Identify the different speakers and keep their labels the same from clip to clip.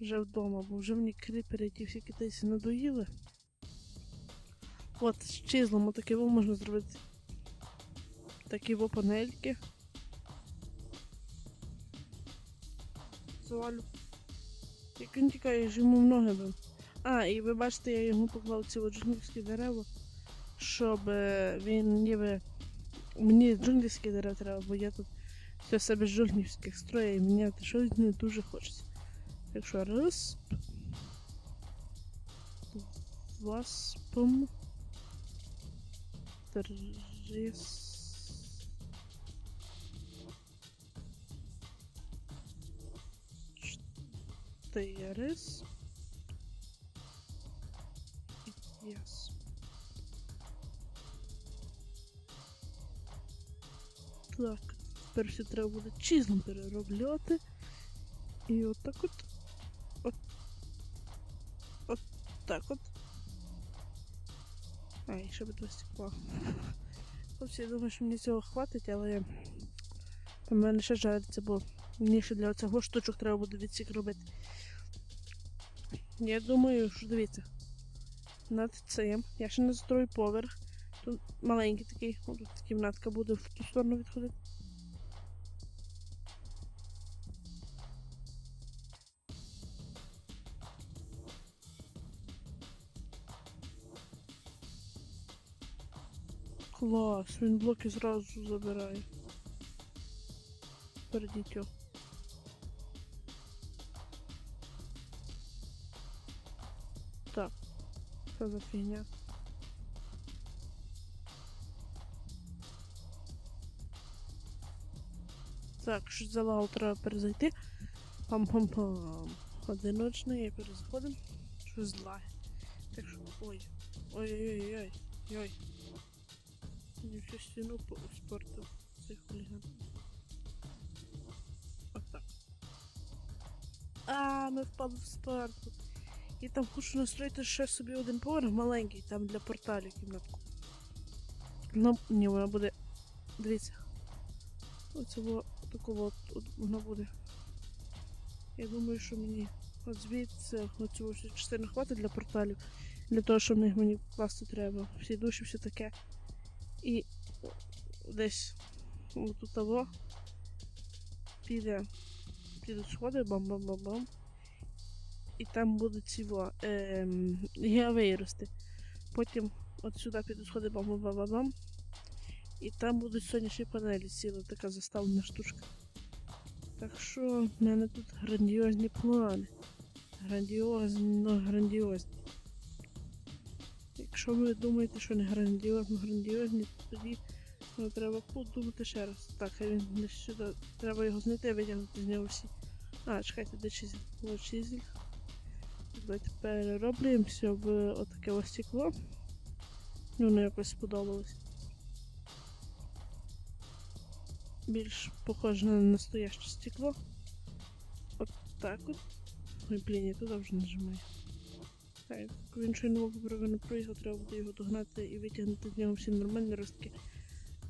Speaker 1: вже вдома, бо вже мені кріпери ті всі китайці надоїли. От з чизлом отаке можна зробити. Такі во панельки. Завалю. Як він тікає, ж йому ноги бив. А, і ви бачите, я йому поклав ці джунглівські дерева, щоб е, він ніби. Мені джунглівські дерева треба, бо я тут все себе з джунглівських строїв і міняти щось не дуже хочеться. Так що раз. Два спом. Три. Чотири. Так, тепер треба буде чизлом переробляти. І отак от. От. Так от. А, і ще би два. Хлопці, я думаю, що мені цього хватить, але у мене ще жариться, бо мені ще для цього штучок треба буде відсік робити. Я думаю, що дивіться. Над цим. Я ще не застрою поверх. Тут маленький такий, о, тут кімнатка буде в ту сторону відходити. Клас, він блоки зразу забирає. Передіть. Так, що за фігня? Так, що за лаву треба перезайти. Пам-пам-пам. Одиночний, перезаходимо. Що зла. Так що. Ой. Ой-ой-ой. Стіну по спорту цей хуліган. Отак. А, ми впали в спарту. І там хочу настроїти ще собі один поверх маленький, там для порталів кімнатку. Ну, ні, вона буде. Дивіться. Оце було такого от, от воно буде. Я думаю, що мені от звідси оцю всю частину хватить для порталів. Для того, щоб них мені класти треба. Всі душі, все таке. І десь тут того піде. Підуть сходи, бам-бам-бам-бам. І там будуть ці во, ем, рости. Потім от сюди підуть сходи бам-бам-бам-бам. І там будуть сонячні панелі ціла така заставлена штучка. Так що в мене тут грандіозні плани. Грандіозні, ну. Якщо ви думаєте, що не грандіозно, грандіозні, то тоді ну, треба подумати ще раз. Так, він десь сюди. Треба його знайти, витягнути з нього всі. А, чекайте, де чизель? Чизель. Давайте перероблюємося в отаке ось стекло. Воно якось сподобалось. Більш похоже на настояще стекло. От так от. Ой, блін, я туди вже нажимаю. Так, він щойно не проїхав, треба буде його догнати і витягнути з нього всі нормальні ростки.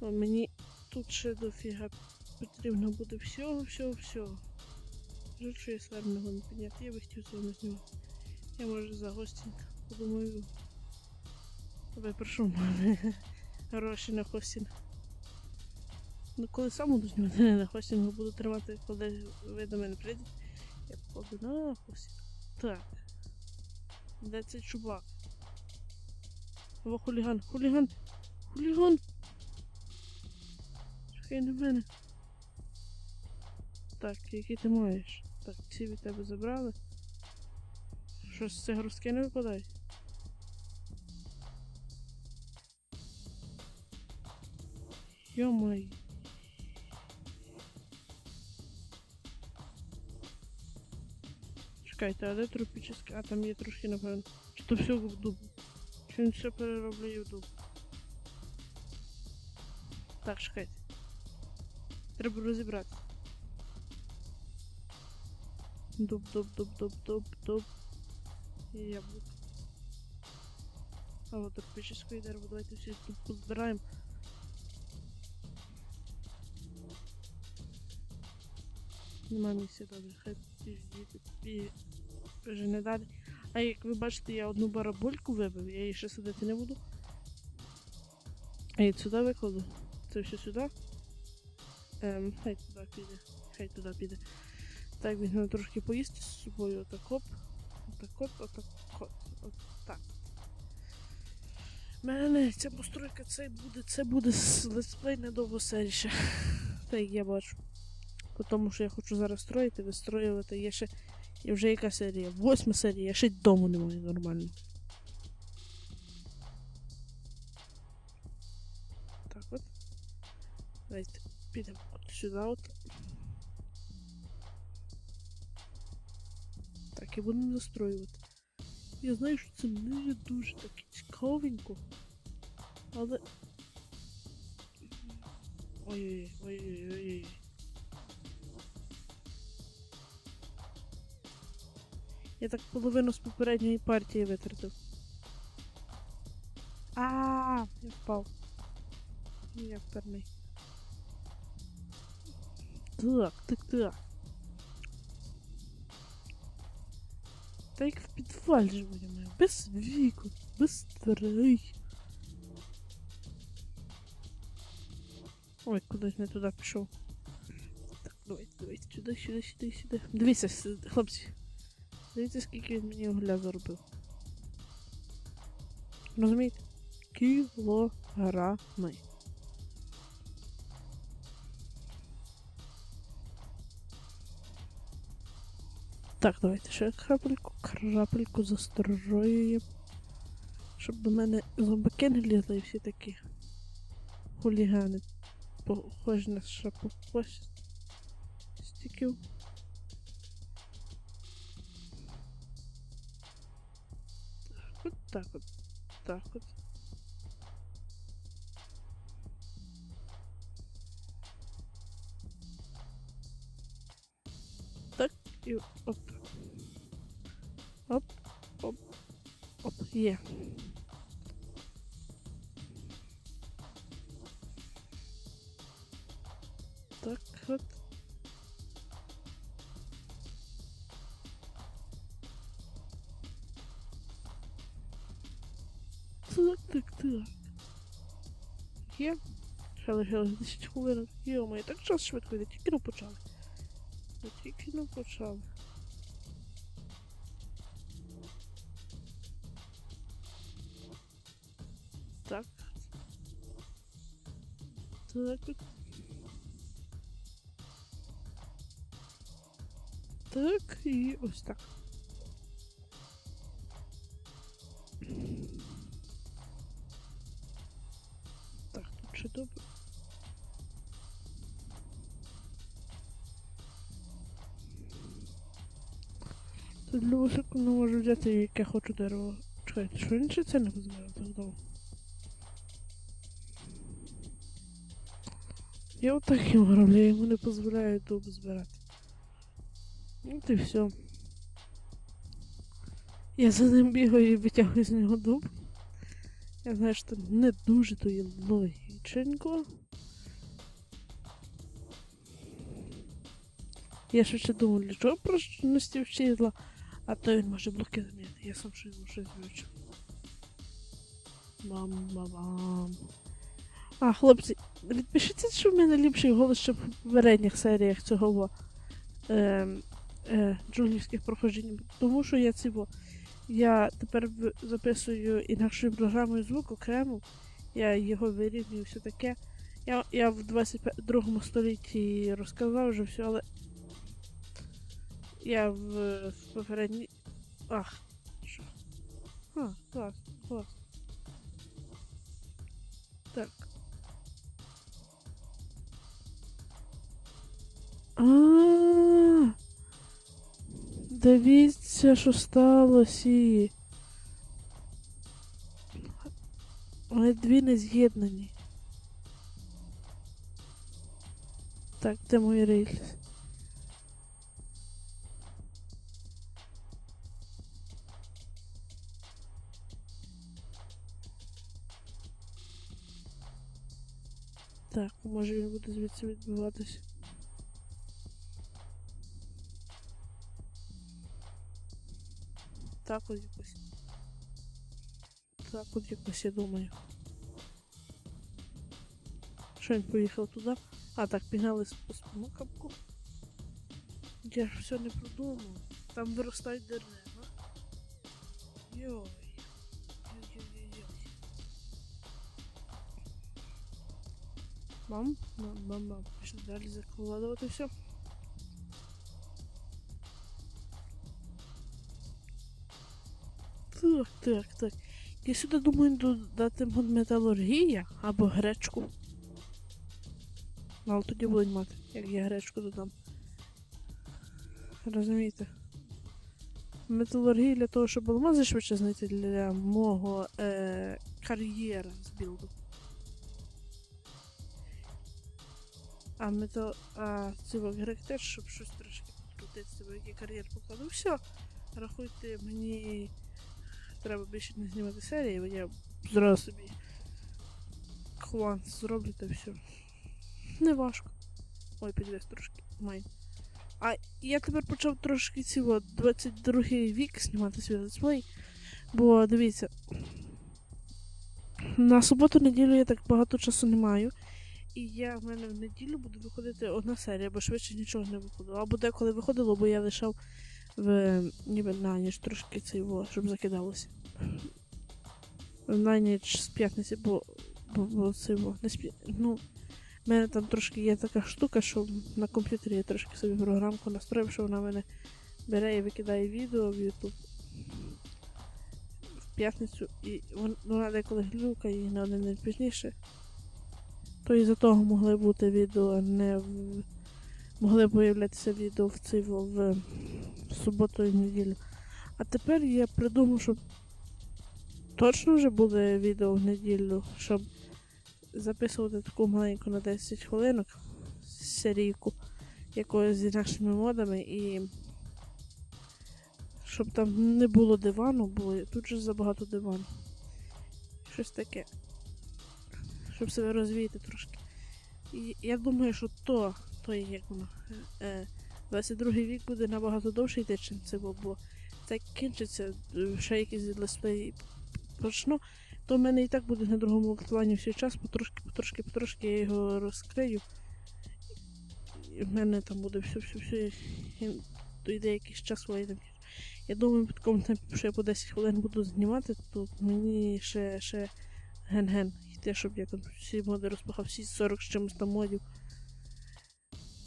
Speaker 1: О, мені тут ще дофіга потрібно буде всього, всього, всього. Жаль, я свербного не підняти, я би хотів цього не знімати. Я може за гостінка подумаю. Тебе прошу мене гроші на хостінг. Ну коли сам буду знімати на хостінгу, буду тримати, коли ви до мене прийдете. Я покладу на хостінг. Так. Де цей чувак? О, хуліган, хуліган! Хуліган! Чекай на мене. Так, який ти маєш? Так, ці від тебе забрали. Що з цих грузки не випадають? Йомай. Чекайте, а де тропічний? А, там є трошки, напевно. Чи то все в дуб? Чи він все перероблює в дуб? Так, чекайте. Треба розібрати. Дуб, дуб, дуб, дуб, дуб, дуб. І яблук. А вот тропическое дерево, давайте все тут позбираем. Нема місця добре, хай пізді, пі... Вже не далі. А як ви бачите, я одну барабульку вибив, я її ще сидити не буду. А я сюди викладу. Це все сюди. Ем, хай туди піде. Хай туди піде. Так, візьмемо трошки поїсти з собою. Отак оп. Отак от, отак от. Отак. Мене ця постройка це буде, це буде летсплей недовго серіше. Так я бачу. По тому, що я хочу зараз строїти, вистроювати. Є ще. І вже яка серія? Восьма серія, я ще дому не маю нормально. Так от. Давайте підемо от сюди от. Так, і будемо застроювати. Я знаю, що це не дуже таки цікавенько. Але. Ой-ой-ой, ой-ой-ой. Я так половину з попередньої партії витратив. А, я впав. Я вперний. Так, так, так. Та як в підвалі ж будемо. Без віку, без дверей. Ой, кудись не туди пішов. Так, давайте, давайте, сюди, сюди, сюди, сюди. Дивіться, хлопці. Дивіться, скільки він мені угля заробив. Розумієте? Кілограми. Так, давайте ще крапельку, крапельку застроюємо. Щоб до мене зомбаки не лізли і всі такі хулігани. Похожі на шапопостіків. Так от. Так от. Так і оп. Оп, оп, оп, є. Лишилось 10 хвилин. Йо-моє, так час швидко йде, тільки не почали. Ми Тільки не почали. Так. Так. Так, і ось. Так, не яке хочу дерево. Чекайте, що він ще це не так довго? Я отак йому роблю, я йому не дозволяю дуб збирати. Ну і все. Я за ним бігаю і витягую з нього дуб. Я знаю, що не дуже то є логіченько. Я ще думав, для чого прочності вчила, а то він може блоки замінити. Я сам щось щось вивчив. Бам-бам-бам. А, хлопці, відпишіться, що в мене ліпший голос, ще в попередніх серіях цього е, е, джунглівських проходжень. Тому що я цього. Я тепер записую інакшою програмою звук окремо. Я його вирівнюю, все таке. Я, я в 22 столітті розказав вже все, але я в, попередній. Ах. Що? А, клас, клас. Так. А. Дивіться, що сталося. Вони дві не з'єднані. Так, де мої рельси? Так, може він буде звідси відбиватися. Так от якось. Так от якось я думаю. Що він поїхав туди? А, так, пігнали по спомокапку. Я ж все не продумав. Там виростають дерева. Йой. Бам, бам, бам, бам. Пішли далі закладувати все. Так, так, так. Я сюди думаю додати металургія або гречку. Ну, Але тоді будуть мати, як я гречку додам. Розумієте? Металургія для того, щоб алмази швидше знайти для мого е, кар'єра з білду. А метал. А грек теж, щоб щось трошки підкрутити, бо який кар'єр покладу. Все. Рахуйте, мені треба більше не знімати серії, бо я зразу собі клан зроблю та все. Не важко. Ой, підвес трошки майн. А я тепер почав трошки цього 22 вік знімати свій летсплей. Бо дивіться. На суботу-неділю я так багато часу не маю. І я в мене в неділю буде виходити одна серія, бо швидше нічого не виходило. Або деколи виходило, бо я лишав в ніби на ніч трошки цього, щоб закидалося. На ніч з п'ятниці, бо, бо, бо цього, не з п'я- Ну, в мене там трошки є така штука, що на комп'ютері я трошки собі програмку настроїв, що вона мене бере і викидає відео в YouTube в п'ятницю, і вона деколи глюкає і на один день пізніше. То із-за того могли бути відео, не в. Могли появлятися відео в цей в, в суботу і неділю. А тепер я придумав, що точно вже буде відео в неділю, щоб записувати таку маленьку на 10 хвилинок серійку якоюсь з нашими модами і щоб там не було дивану, бо тут же забагато дивану. Щось таке. Щоб себе розвіяти трошки. І я думаю, що то, то є як воно. Е, 22 вік буде набагато довший йти, чим це було, бо це кінчиться, е, ще якісь летсплеї почну, то в мене і так буде на другому плані все час, потрошки, потрошки, потрошки я його розкрию. І в мене там буде все, все, все. І дойде якийсь час вийде. Я думаю, під такому темпі, що я по 10 хвилин буду знімати, то мені ще, ще ген-ген йти, щоб я там всі моди розпахав, всі 40 з чимось там модів.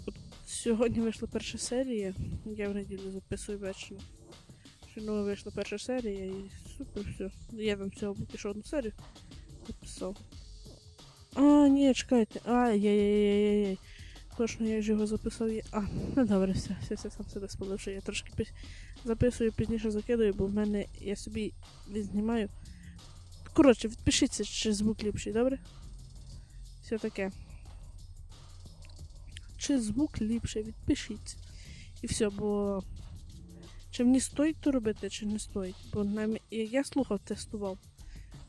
Speaker 1: От сьогодні вийшла перша серія, я в неділю записую вечно. Сьогодні вийшла перша серія і супер все. Я там всього поки що одну серію записав. А, ні, чекайте. Ай-яй-яй-яй-яй. Точно я ж його записав. і- А, ну добре, все, все, все сам себе спалив, що я трошки піз... записую, пізніше закидаю, бо в мене я собі відзнімаю. Коротше, відпишіться, чи звук ліпший, добре? Все таке. Чи звук ліпший, відпишіться. І все, бо. Чи мені стоїть то робити, чи не стоїть? Бо як я слухав, тестував.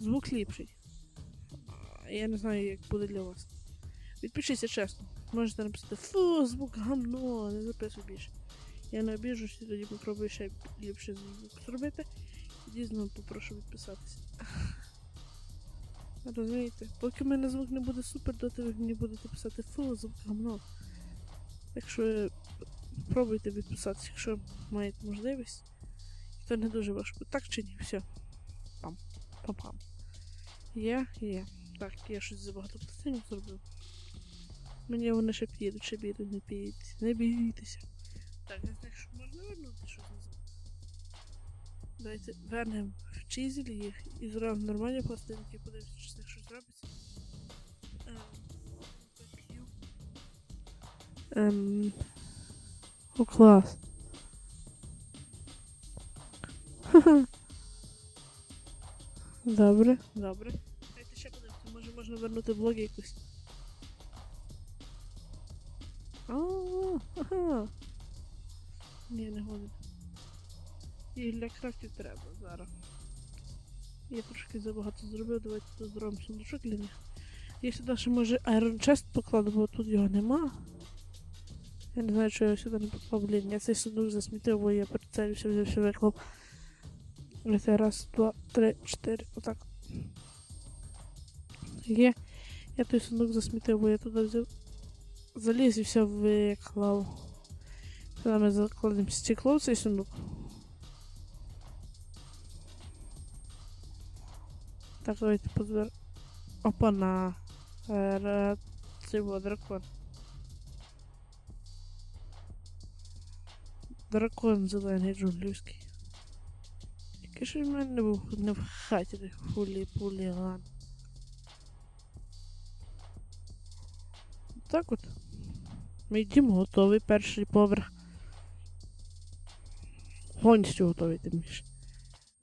Speaker 1: Звук ліпший. Я не знаю, як буде для вас. Відпишіться чесно. Можете написати фу, звук гамно, не записуй більше. Я не обіжусь і тоді попробую ще ліпше звук зробити. Знову попрошу відписатися. Розумієте? Поки в мене звук не буде супер, доти ви мені будете писати фу, звук гамно. Так що пробуйте відписатися, якщо маєте можливість. То не дуже важко. Так чи ні? Все. Пам. Пам-пам. Є, є. Так, я щось забагато пластинів зробив. Мені вони ще підуть, ще підуть, не підуть. Не бійтеся. Так, я знаю, що можна вернути щось назад. Давайте вернемо в чизель їх і зробимо нормальні пластинки, подивимося, Ем, о, клас. Ха-ха. Добре, добре. Давайте ще подивимося, може можна вернути блоги якось. А, ага. Ні, не годен. І для крафтів треба зараз. Я трошки забагато зробив, давайте тут зробимо сундучок для них. Я сюди ще може Iron Chest покладу, бо тут його нема. Я не знаю, що я сюди не поклав, блін, я цей сундук засмітив, бо я прицелився, все виклав. Це раз, два, три, чотири. Отак. Є. Я той сундук засмітив, бо я туди взяв. Заліз і все виклав. Зараз ми закладемо стекло в цей сундук. Так, давайте позбер. Опа на. Ра- Це був дракон. Дракон зелений джунглівський. Який ж в мене не був не в хаті, хулі пуліган. Так от. Мій дім готовий, перший поверх. Повністю готовий тим більше.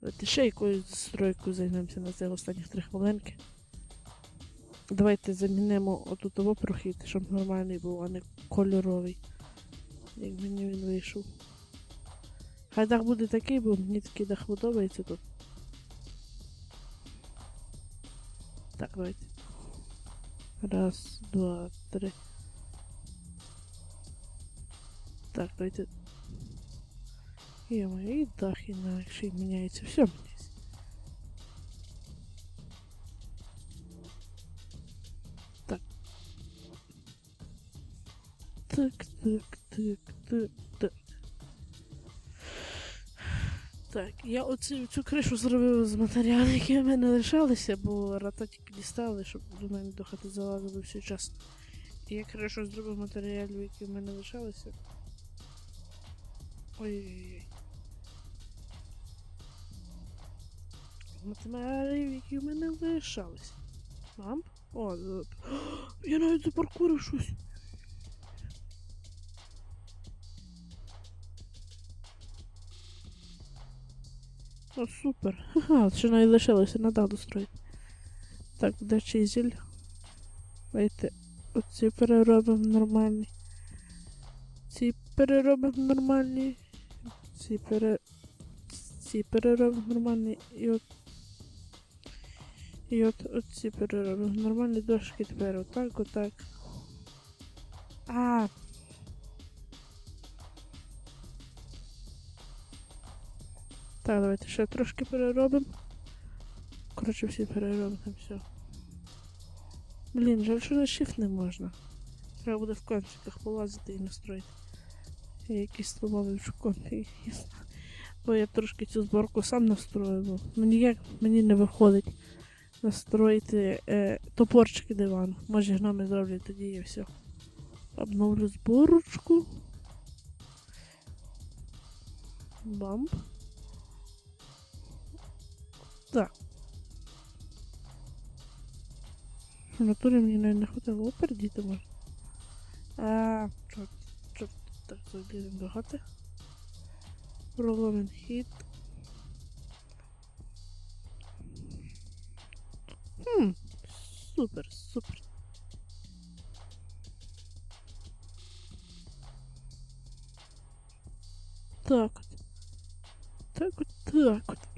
Speaker 1: Давайте ще якоюсь стройкою займемося на цих останніх три хвилинки. Давайте замінимо отут того прохід, щоб нормальний був, а не кольоровий. Як мені він вийшов. Хай дах буде такий, бо мені такий дах подобається тут. Так, давайте. Раз, два, три. Так, давайте. Є і дах інакше міняється. Все міняється. Так. Так, так, так, так, так. Так, я оцю цю кришу зробив з матеріалів, які в мене лишалися, бо рата тільки дістали, щоб до мене до хати залазили всю час. І я кришу зробив матеріалів, які в мене лишалися. Ой-ой-ой. Матеріалів, які в мене лишалися. Мам? О, я навіть запаркурив щось. О, супер. Ага, ще навіть лишилося на дах достроїти. Так, де чизель? Давайте оці переробимо нормальні. Ці переробимо нормальні. Ці пере... Ці переробимо нормальні. І от. І от оці переробимо нормальні дошки тепер отак, отак. А, Так, давайте ще трошки переробимо. Коротше, всі переробимо все. Блін, жаль, що на shift не можна. Треба буде в конфіках полазити і настроїти. Я якісь слова в конфі. Бо я трошки цю зборку сам настрою, бо ну ніяк мені не виходить настроїти е, топорчики дивану. Може гноми зроблять тоді і все. Обновлю зборочку. Бамп. Так. В натурі мені навіть не хватило опередіти можна. А, чорт, чорт, так, заліземо до хати. Проломин хід. Хм, супер, супер. Так от. Так от, так от.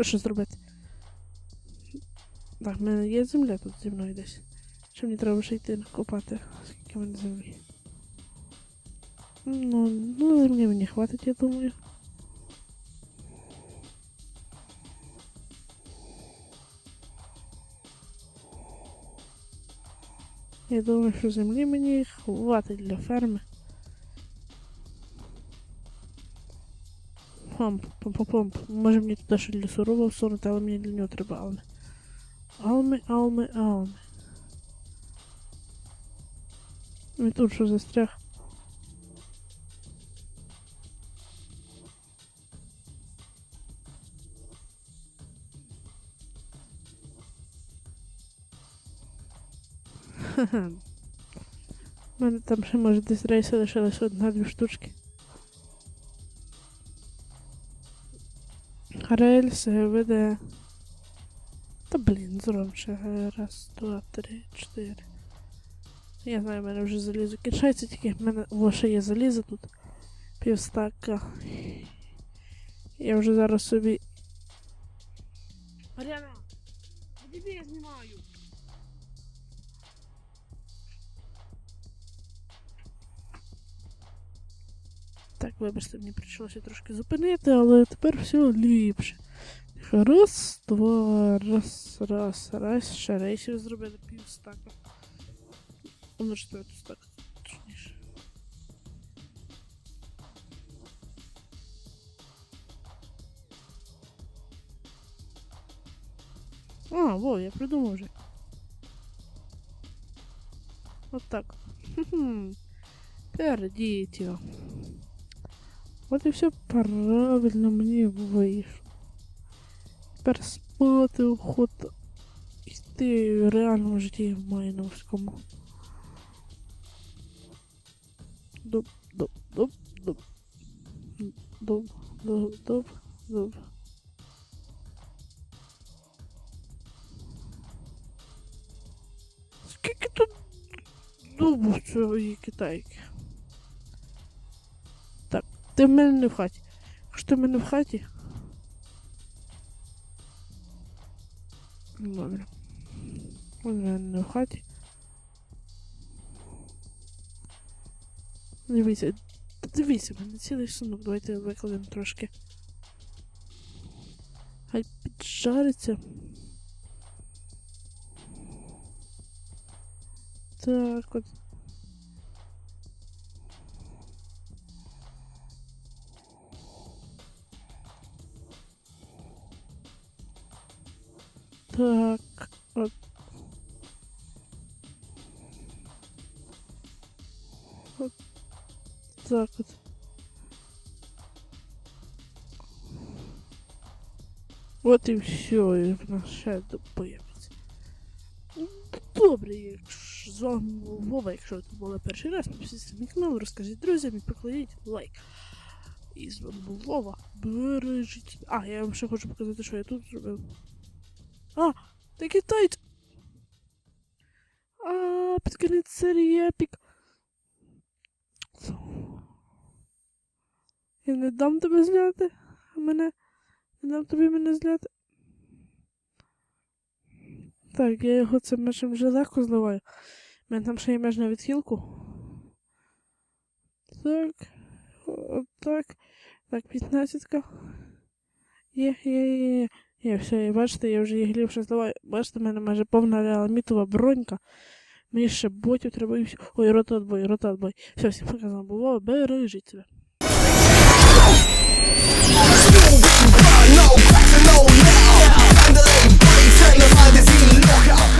Speaker 1: Що зробити? Так, в мене є земля тут зі мною десь. Чи мені треба ще йти копати, скільки в мене землі? Ну, ну землі мені хватить, я думаю. Я думаю, що землі мені хватить для ферми. Памп, памп, памп. Може мені туди ще лісорубу всунути, але мені для нього треба алми. Алми, алми, алми. Ну і тут що застряг. Ха-ха. У мене там ще може десь рейси лишилось одна-дві штучки. Рельси веде. Та блін, зробимо ще раз, два, три, чотири. Я знаю, в мене вже залізо кінчається, тільки в мене во ще є залізо тут. Півстака. Я вже зараз собі. Вибачте, мені прийшлося трошки зупинити, але тепер все ліпше. Раз, два, раз, раз, раз, ще рейсів зробили пів стака. Ну, четверту стак, точніше. А, во, я придумав вже. От так. Пердіть. От і все правильно мені вийшло. Тепер спати охота. Йти в реальному житті в майновському. Доб, доб, доб, доб. Доб, доб, доб, доб. Скільки тут дубу цієї китайки? Ти в мене не в хаті. Якщо ти в мене в хаті. Добре. У мене не в хаті. Дивіться, дивіться, в мене цілий сунок. Давайте викладемо трошки. Хай піджариться. Так от. Так, от. От так от. І все, і в нас ще появиться. Ну, Добре, якщо з вами був Вова, якщо це було перший раз, підписуйтесь на мій канал, розкажіть друзям і покладіть лайк. І з вами був Вова. Бережіть. А, я вам ще хочу показати, що я тут зробив. А, це китайць! А, під кінець серії епік. Я не дам тебе зняти. Мене. Не дам тобі мене зняти. Так, я його цим мечем вже легко зливаю. У мене там ще є меж на відхилку. Так. Отак. Так, 15. Є, є, є, є. Є, все, і бачите, я вже її глибше зливаю. Бачите, в мене майже повна реаламітова бронька. Мені ще ботів треба і все. Ой, рота отбой, рота отбой. Все, всім показав, було, бережіть себе.
Speaker 2: No, no, no, no, no, no, no, no, magazine